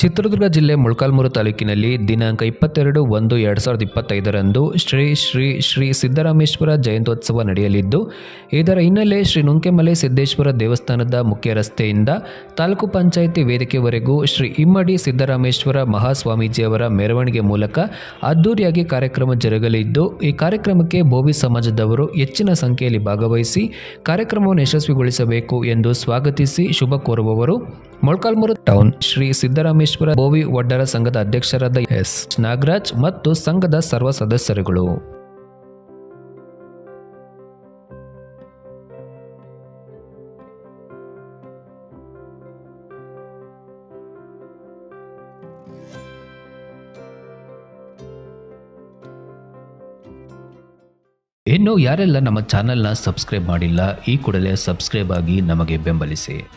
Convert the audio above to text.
ಚಿತ್ರದುರ್ಗ ಜಿಲ್ಲೆ ಮೊಳಕಾಲ್ಮೂರು ತಾಲೂಕಿನಲ್ಲಿ ದಿನಾಂಕ ಇಪ್ಪತ್ತೆರಡು ಒಂದು ಎರಡು ಸಾವಿರದ ಇಪ್ಪತ್ತೈದರಂದು ಶ್ರೀ ಶ್ರೀ ಶ್ರೀ ಸಿದ್ದರಾಮೇಶ್ವರ ಜಯಂತ್ಯೋತ್ಸವ ನಡೆಯಲಿದ್ದು, ಇದರ ಹಿನ್ನೆಲೆ ಶ್ರೀ ನುಂಕೆಮಲೆ ಸಿದ್ದೇಶ್ವರ ದೇವಸ್ಥಾನದ ಮುಖ್ಯ ರಸ್ತೆಯಿಂದ ತಾಲೂಕು ಪಂಚಾಯಿತಿ ವೇದಿಕೆವರೆಗೂ ಶ್ರೀ ಇಮ್ಮಡಿ ಸಿದ್ದರಾಮೇಶ್ವರ ಮಹಾಸ್ವಾಮೀಜಿಯವರ ಮೆರವಣಿಗೆ ಮೂಲಕ ಅದ್ದೂರಿಯಾಗಿ ಕಾರ್ಯಕ್ರಮ ಜರುಗಲಿದ್ದು, ಈ ಕಾರ್ಯಕ್ರಮಕ್ಕೆ ಭೋವಿ ಸಮಾಜದವರು ಹೆಚ್ಚಿನ ಸಂಖ್ಯೆಯಲ್ಲಿ ಭಾಗವಹಿಸಿ ಕಾರ್ಯಕ್ರಮವನ್ನು ಯಶಸ್ವಿಗೊಳಿಸಬೇಕು ಎಂದು ಸ್ವಾಗತಿಸಿ ಶುಭ ಕೋರುವವರು. ಮೊಳಕಾಲ್ಮೂರು ಟೌನ್ ಶ್ರೀ ಸಿದ್ದರಾಮೇಶ್ವರ ಬೋವಿ ಒಡ್ಡರ ಸಂಘದ ಅಧ್ಯಕ್ಷರಾದ ಎಸ್ ನಾಗರಾಜ್ ಮತ್ತು ಸಂಘದ ಸರ್ವ ಸದಸ್ಯರುಗಳು. ಇನ್ನು ಯಾರೆಲ್ಲ ನಮ್ಮ ಚಾನೆಲ್ನ ಸಬ್ಸ್ಕ್ರೈಬ್ ಮಾಡಿಲ್ಲ, ಈ ಕೂಡಲೇ ಸಬ್ಸ್ಕ್ರೈಬ್ ಆಗಿ ನಮಗೆ ಬೆಂಬಲಿಸಿ.